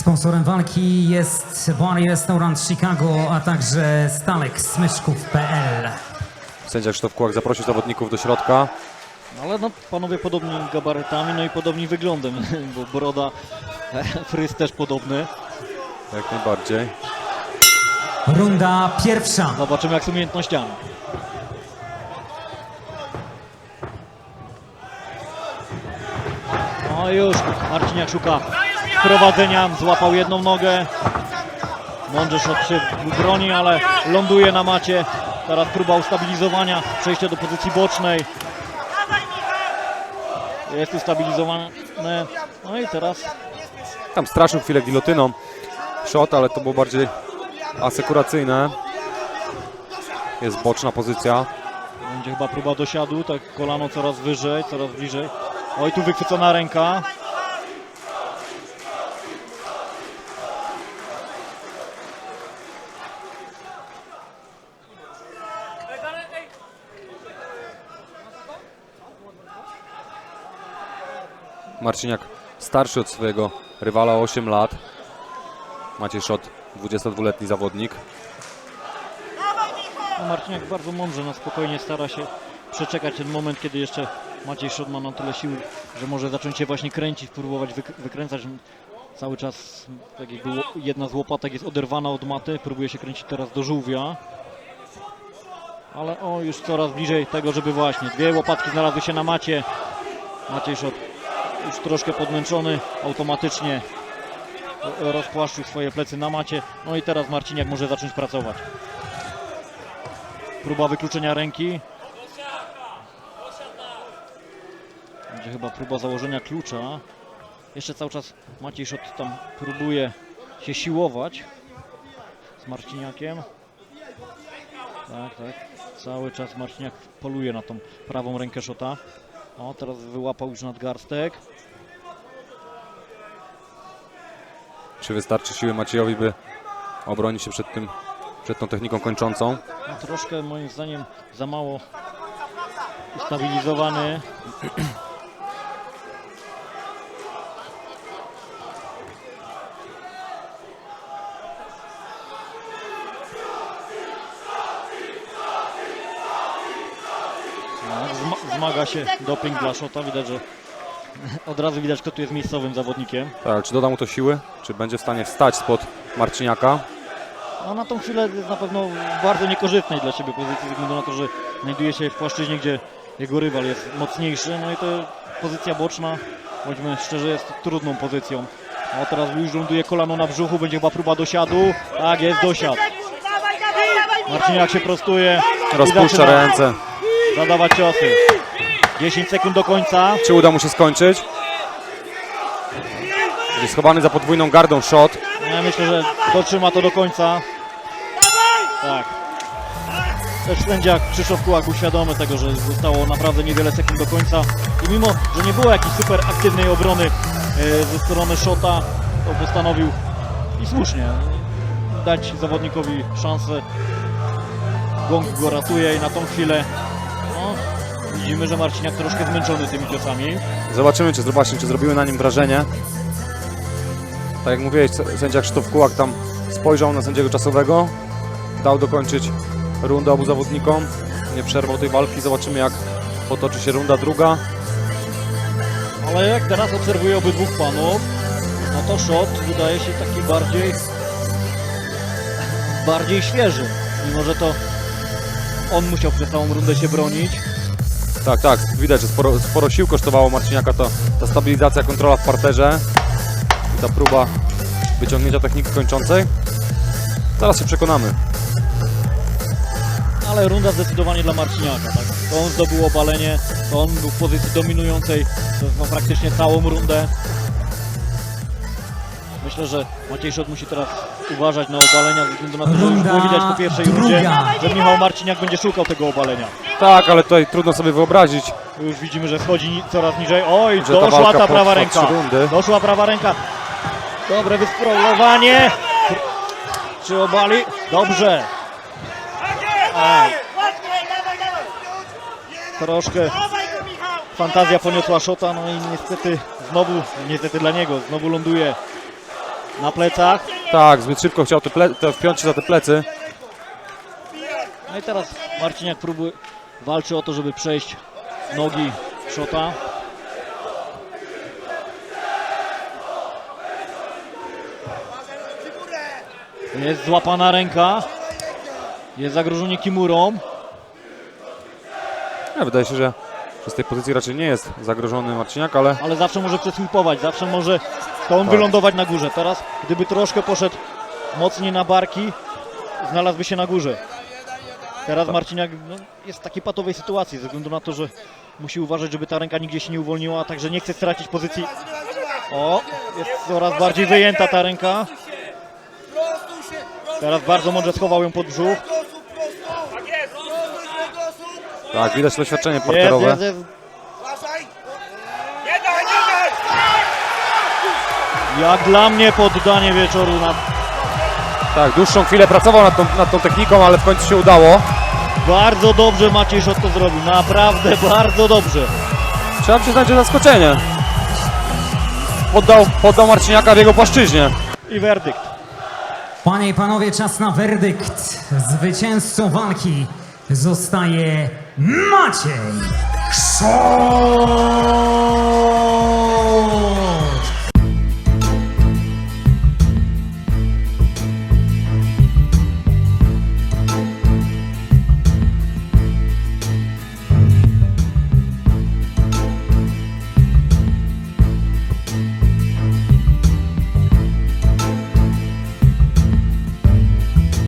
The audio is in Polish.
Sponsorem walki jest Bari Restaurant Chicago, a także Stalek Smyczków.pl. Sędzia Krzysztof Kułak zaprosił zawodników do środka. No Ale no, panowie podobni gabarytami, no i podobni wyglądem, bo broda, fryz też podobny. Jak najbardziej. Runda pierwsza. Zobaczymy jak z umiejętnościami. No już, Marciniak szuka prowadzenia, złapał jedną nogę. Mądrze szot się broni, ale ląduje na macie. Teraz próba ustabilizowania, przejście do pozycji bocznej. Jest ustabilizowane. No i teraz Tam straszył chwilę gilotyną shot, ale to było bardziej asekuracyjne. Jest boczna pozycja. Będzie chyba próba dosiadu, tak kolano coraz wyżej, coraz bliżej. Oj, tu wychwycona ręka. Marciniak starszy od swojego rywala o 8 lat. Maciej Szot, 22-letni zawodnik. No Marciniak bardzo mądrze, no spokojnie stara się przeczekać ten moment, kiedy jeszcze Maciej Szot ma na tyle sił, że może zacząć się właśnie kręcić, próbować wyk wykręcać. Cały czas tak jakby jedna z łopatek jest oderwana od maty, próbuje się kręcić teraz do żółwia. Ale o, już coraz bliżej tego, żeby właśnie dwie łopatki znalazły się na macie. Maciej Szot już troszkę podmęczony, automatycznie ro- rozpłaszczył swoje plecy na macie. No i teraz Marciniak może zacząć pracować. Próba wykluczenia ręki. Będzie chyba próba założenia klucza. Jeszcze cały czas Maciej Szot tam próbuje się siłować z Marciniakiem. Tak, tak. Cały czas Marciniak poluje na tą prawą rękę Szota. O, teraz wyłapał już nadgarstek. Czy wystarczy siły Maciejowi, by obronić się przed tym, przed tą techniką kończącą? No, troszkę moim zdaniem za mało ustabilizowany. No, zma- Zmaga się doping dla Szota. Widać, że od razu widać, kto tu jest miejscowym zawodnikiem. Tak, czy doda mu to siły? Czy będzie w stanie wstać spod Marciniaka? No na tą chwilę jest na pewno w bardzo niekorzystnej dla siebie pozycji, ze względu na to, że znajduje się w płaszczyźnie, gdzie jego rywal jest mocniejszy. No i to pozycja boczna, bądźmy szczerzy, jest trudną pozycją. No teraz już ląduje kolano na brzuchu, będzie chyba próba dosiadu. Tak, jest dosiad. Marciniak się prostuje. Rozpuszcza ręce. Zadawać ciosy. 10 sekund do końca. Czy uda mu się skończyć? Jest schowany za podwójną gardą shot. Ja myślę, że dotrzyma to do końca. Tak. Też sędzia Krzysztof Kułak był świadomy tego, że zostało naprawdę niewiele sekund do końca. I mimo, że nie było jakiejś super aktywnej obrony e, ze strony Szota, to postanowił i słusznie dać zawodnikowi szansę. Gong go ratuje i na tą chwilę widzimy, że Marciniak troszkę zmęczony tymi ciosami. Zobaczymy, czy, zobaczmy, czy zrobiły na nim wrażenie. Tak jak mówiłeś, sędzia Krzysztof Kułak tam spojrzał na sędziego czasowego, dał dokończyć rundę obu zawodnikom, nie przerwał tej walki. Zobaczymy, jak potoczy się runda druga. Ale jak teraz obserwuję obydwóch panów, no to shot wydaje się taki bardziej bardziej świeży. Mimo, że to on musiał przez całą rundę się bronić. Tak, tak, widać, że sporo, sporo sił kosztowało Marciniaka to, ta stabilizacja, kontrola w parterze i ta próba wyciągnięcia techniki kończącej. Zaraz się przekonamy. Ale runda zdecydowanie dla Marciniaka, tak? To on zdobył obalenie, to on był w pozycji dominującej przez praktycznie całą rundę. Myślę, że Maciej Szot musi teraz uważać na obalenia ze względu na to, że już Runda było widać po pierwszej druga. rundzie, że Michał Marciniak będzie szukał tego obalenia. Tak, ale tutaj trudno sobie wyobrazić, Już widzimy, że schodzi ni- coraz niżej. Oj, że ta doszła walka ta prawa potrwa ręka. trzy rundy. Doszła prawa ręka. Dobre wyskrolowanie. Czy obali? Dobrze. A, troszkę fantazja poniosła szota, no i niestety znowu, niestety dla niego, znowu ląduje Na plecach. Tak, zbyt szybko chciał te ple- te wpiąć się za te plecy. No i teraz Marciniak próbuje, walczy o to, żeby przejść nogi Szota. Jest złapana ręka. Jest zagrożenie Kimurą. Ja, wydaje się, że że z tej pozycji raczej nie jest zagrożony Marciniak, ale ale zawsze może przesłupować, zawsze może to on Tak. wylądować na górze. Teraz, gdyby troszkę poszedł mocniej na barki, znalazłby się na górze. Teraz Marciniak no, jest w takiej patowej sytuacji, ze względu na to, że musi uważać, żeby ta ręka nigdzie się nie uwolniła, a także nie chce stracić pozycji. O, jest coraz bardziej wyjęta ta ręka. Teraz bardzo mądrze schował ją pod brzuch. tak, widać doświadczenie Jest, parterowe. jest, jest. Jak dla mnie poddanie wieczoru na Tak, dłuższą chwilę pracował nad tą, nad tą techniką, ale w końcu się udało. Bardzo dobrze Maciej Szot to zrobił, naprawdę bardzo dobrze. Trzeba przyznać, że zaskoczenie. Poddał, poddał Marciniaka w jego płaszczyźnie. I werdykt. Panie i panowie, czas na werdykt. Zwycięzcą walki zostaje Maciej Szot!